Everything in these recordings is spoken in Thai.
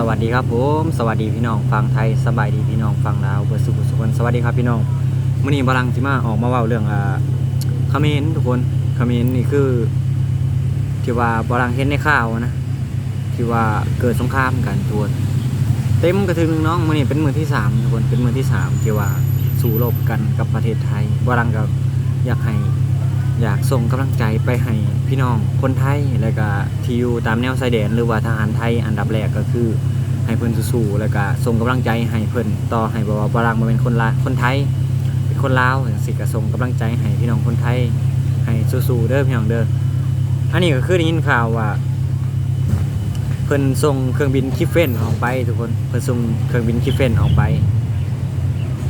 สวัสดีครับผมสวัสดีพี่น้องฟังไทยสบายดีพี่น้องฟังลาวเบอร์สุขสุขนสวัสดีครับพี่น้องมื้อนี้บลังจิมาออกมาเว้าเรื่องอ่าเมรทุกคนเขมรนี่คือที่ว่าบลังเห็นในข่าวนะที่ว่าเกิดสงครามกันทุกคนเต็มกระทึงน้องมื้อนี้เป็นมือที่สามทุกคนเป็นมือที่สามที่ว่าสู้รบกันกับประเทศไทยบลังก็อยากให้ อยากส่งกำลังใจไปให้พี่น้องคนไทย แล้วก็ที่อยู่ตามแนวชายแดน หรือว่าทหารไทยอันดับแรกก็คือให้เพิ่นสู้ๆแล้วก็ส่งกำลังใจให้เพิ่นต่อให้บ่ว่าบารังมาเป็นคนละคนไทยเป็นคนลาวจังซี่ก็ส่งกำลังใจให้พี่น้องคนไทย ให้สู้ๆเด้อพี่น้องเด้ออันนี้ก็คือได้ยินข่าวว่าเพิ่นส่งเครื่องบินคิฟเฟนออกไปทุกคนเพิ่นส่งเครื่องบินคิฟเฟนออกไป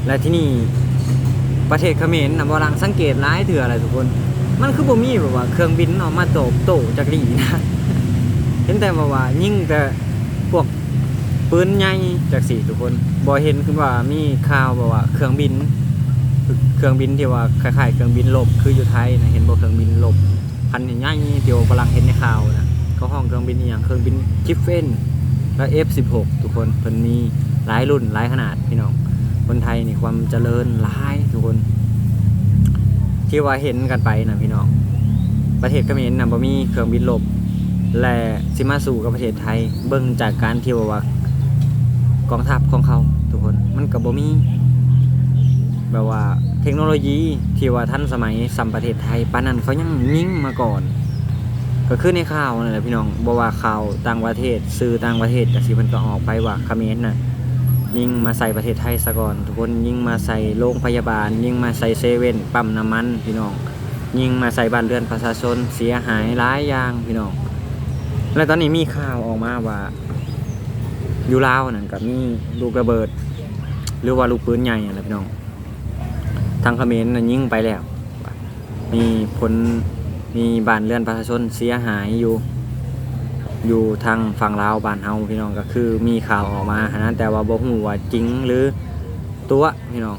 และที่นี่ประเทศเขมรนะบรังสังเกตร้ายเถื่ออะไรทุกคน มันคือบ่มีแบบว่าเครื่องบินออกมาโตบโตจากดีนะ เห็นแต่ว่าว่ายิ่งแต่พวกปืนใหญ่จากสี่ทุกคนบ่เห็นคือว่ามีข่าวแบบว่า เครื่องบิน เครื่องบินที่ว่าคล้ายๆเครื่องบินลบคืออยู่ไทยนะเห็นบ่เครื่องบินลบพันใหญ่ๆที่ว่าบรังเห็นในข่าวนะเขาห้องเครื่องบินอย่างเครื่องบินจิฟเฟนและ F16 ทุกคนเพิ่นมีหลายรุ่นหลายขนาดพี่น้องคนไทยนี่ความเจริญหลายทุกคน ที่ว่าเห็นกันไปนะพี่น้อง ประเทศเขมรนะบ่มีเครื่องบินลบ และสิมาสู่กับประเทศไทย เบิ่งจากการที่ว่าว่ากองทัพของเขาทุกคนมันก็บ่มีแบบว่าเทคโนโลยีที่ว่าทันสมัยสัมประเทศไทยปานนั้นเขายังยิงมาก่อน ก็คือในข่าวนั่นแหละพี่น้องบ่ว่าข่าวต่างประเทศสื่อต่างประเทศก็สิเพิ่นก็ออกไปว่าเขมรน่ะ ยิ่งมาใส่ประเทศไทยซะก่อน ทุกคนยิ่งมาใส่โรงพยาบาล ยิ่งมาใส่เซเว่นปั๊มน้ำมันพี่น้อง ยิ่งมาใส่บ้านเรือนประชาชนเสียหายหลายอย่างพี่น้อง และตอนนี้มีข่าวออกมาว่าอยู่ลาวนั่นก็มีลูกระเบิด หรือว่าลูกปืนใหญ่อะไรพี่น้องทางเขมรน่ะยิงไปแล้ว มีผลมีบ้านเรือนประชาชนเสียหายอยู่ อยู่ทางฝั่งลาวบ้านเฮาพี่น้องก็คือมีข่าวออกมาหั้นะแต่ว่าบ่ฮู้ว่าจริงหรือตัวพี่น้อง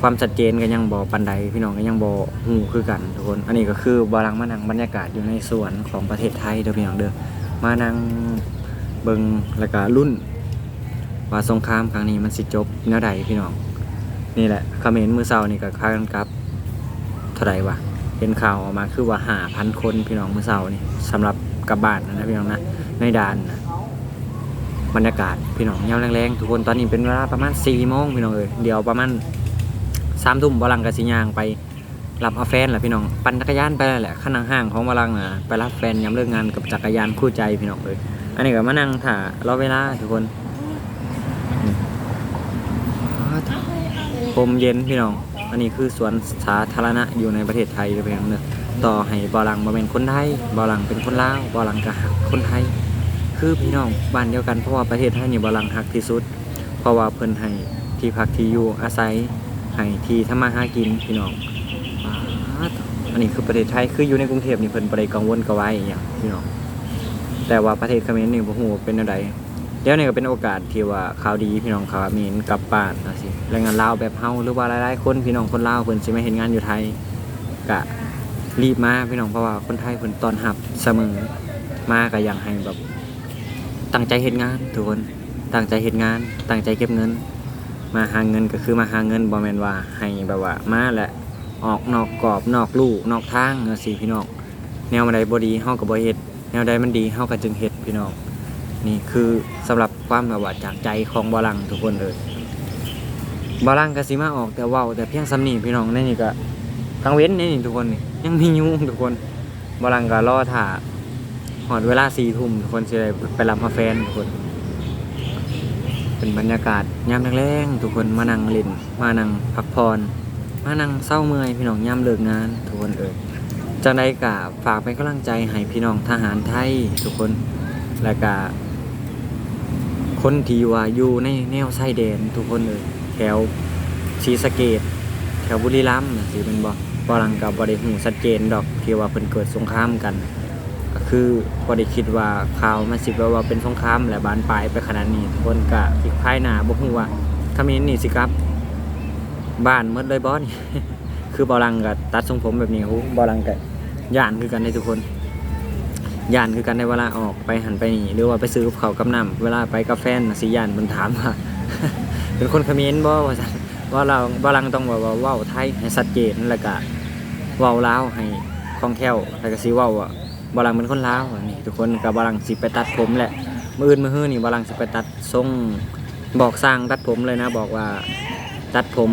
ความชัดเจนก็ยังบ่ปานใดพี่น้องก็ยังบ่ฮู้คือกันทุกคน อันนี้ก็คือบาลังมานั่งบรรยากาศอยู่ในสวนของประเทศไทยเด้อพี่น้องเด้อมานั่งเบิ่งแล้วก็รุ่น ว่าสงครามครั้งนี้มันสิจบแนวใดพี่น้อง นี่แหละเขมรมื้อเช้านี่ก็คากันกับเท่าไหร่วะเห็นข่าวออกมาคือว่า5,000คนพี่น้องมื้อเช้านี่สำหรับ กลับบ้านนะพี่น้องนะในด่านนะบรรยากาศพี่น้องยามแรงๆทุกคนตอนนี้เป็นเวลาประมาณ4ี่โมงพี่น้องเอ้ยเดี๋ยวประมาณสามทุ่มบาลังกับสิยางไปรับเอาแฟนแหละพี่น้องปั่นจักรยานไปแหละขนาดห้างของบาลังอะไปรับแฟนยามเลิกงานกับจักรยานคู่ใจพี่น้องเอ้ยอันนี้ก็มานั่งถ่ารอเวลาทุกคนลมเย็นพี่น้อง อันนี้คือสวนสาธารณะอยู่ในประเทศไทยเลยพี่องเนอะ ต่อให้บอลังมาเป็นคนไทยบอลังเป็นคนลาวบอลังก็หักคนไทย คือพี่น้องบ้านเดียวกันเพราะว่าประเทศไทยนี่บอลังหักที่สุด เพราะว่าเพิ่นให้ที่พักที่อยู่อาศัยให้ที่ทำมาหากินพี่น้องอันนี้คือประเทศไทยคืออยู่ในกรุงเทพนี่เพิ่นบ่ได้กังวลกระวายอย่างพี่น้องแต่ว่าประเทศเขมรนี่บ่ฮู้ว่าเป็นจังไดเดี๋ยวนี้ก็เป็นโอกาสที่ว่าข่าวดีพี่น้องข่าวมีนกลับบ้านนะสิแรงงานลาวแบบเฮาหรือว่าหลายๆคนพี่น้องคนลาวเพิ่นสิมาเห็นงานอยู่ไทยก็ รีบมาพี่น้องเพราะว่าคนไทยเพิ่นต้อนรับเสมอมาก็ยังให้แบบ ตั้งใจเฮ็ดงานทุกคนตั้งใจเฮ็ดงาน ตั้งใจเก็บเงิน มาหาเงินก็คือมาหาเงินบ่แม่นว่าให้แบบว่ามาแหละออกนอกกรอบนอกลู่นอกทางจังซี่พี่น้องแนวใดบ่ดีเฮาก็บ่เฮ็ดแนวใดมันดีเฮาก็จึงเฮ็ดพี่น้องนี่คือสำหรับความแบบว่าจากใจของบอลังทุกคนเลยบอลังก็สิมาออกแต่ว้าแต่เพียงสำนีพี่น้องในนี่ก็ กลางเว้นนี่ทุกคนนี่ยังมียุ่งทุกคนบาลังก็รอถ่าหอดเวลาสี่ทุ่มทุกคนจะได้ไปรับมาแฟนทุกคน เป็นบรรยากาศยามแรงๆทุกคนมานั่งเล่นมานั่งพักผ่อนมานั่งเศร้าเมื่อยพี่น้องยามเลิกงานทุกคนเอ่ยจังใดกะฝากเป็นกำลังใจให้พี่น้องทหารไทยทุกคนและกะคนที่ว่าอยู่ในแนวชายแดนทุกคนเอ่ยแถวศรีสะเกดแถวบุรีรัมย์สิเป็นบ่บ่ หลังกับ่ได้ฮู้ชัดเจนดอกที่ว่าเพิ่นเกิดสงครามกัน ก็คือบ่ได้คิดว่าข่าวมันสิบว่าเป็นสงครามและบานปลายไปขนาดนี้คนก็อีกภายหน้าบ่ฮู้ว่าเขมรนี่สิกลับบ้านหมดเลยบ่นี่คือบ่หลังก็ตัดทรงผมแบบนี้โอ้บ่หลังก็ย่านคือกันได้ทุกคนย่านคือกันในเวลาออกไปหันไปนี่หรือว่าไปซื้อกับเขากับน้ำเวลาไปกับแฟนสิย่านมันถามว่าเป็นคนเขมรบ่ว่าว่าเราบ่ลังต้องว่าว่าว้าไทยให้ชัดเจนแล้วก็ เว้าลาวให้คล่องแคล่วแล้วก็สิเว้าว่าบ่ลังเป็นคนลาวอันนี้ทุกคนก็บ่ลังสิไปตัดผมแหละมื้ออื่นมื้อฮื้อนี่บ่ลังสิไปตัดทรงบอกสร้างตัดผมเลยนะ บอกว่าตัดผม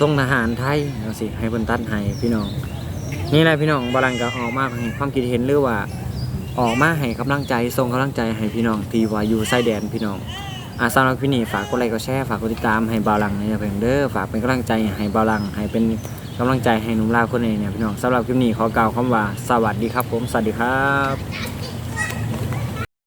ทรงทหารไทยเอาสิให้เพิ่นตัดให้พี่น้อง นี่แหละพี่น้องบาลังก็ออกมาให้ความคิดเห็นหรือว่าออกมาให้กำลังใจส่งกำลังใจให้พี่น้องที่ว่าอยู่ชายแดนพี่น้องอาสำหรับพี่นี่ฝากกดไลค์กดแชร์ฝากกดติดตามให้บาลังในเพื่อนเด้อฝากเป็นกำลังใจให้บาลังให้เป็น กำลังใจให้หนุ่มลาวคนนี้เนี่ยพี่น้องสำหรับคลิปนี้ขอกล่าวคำว่าสวัสดีครับผม สวัสดีครับ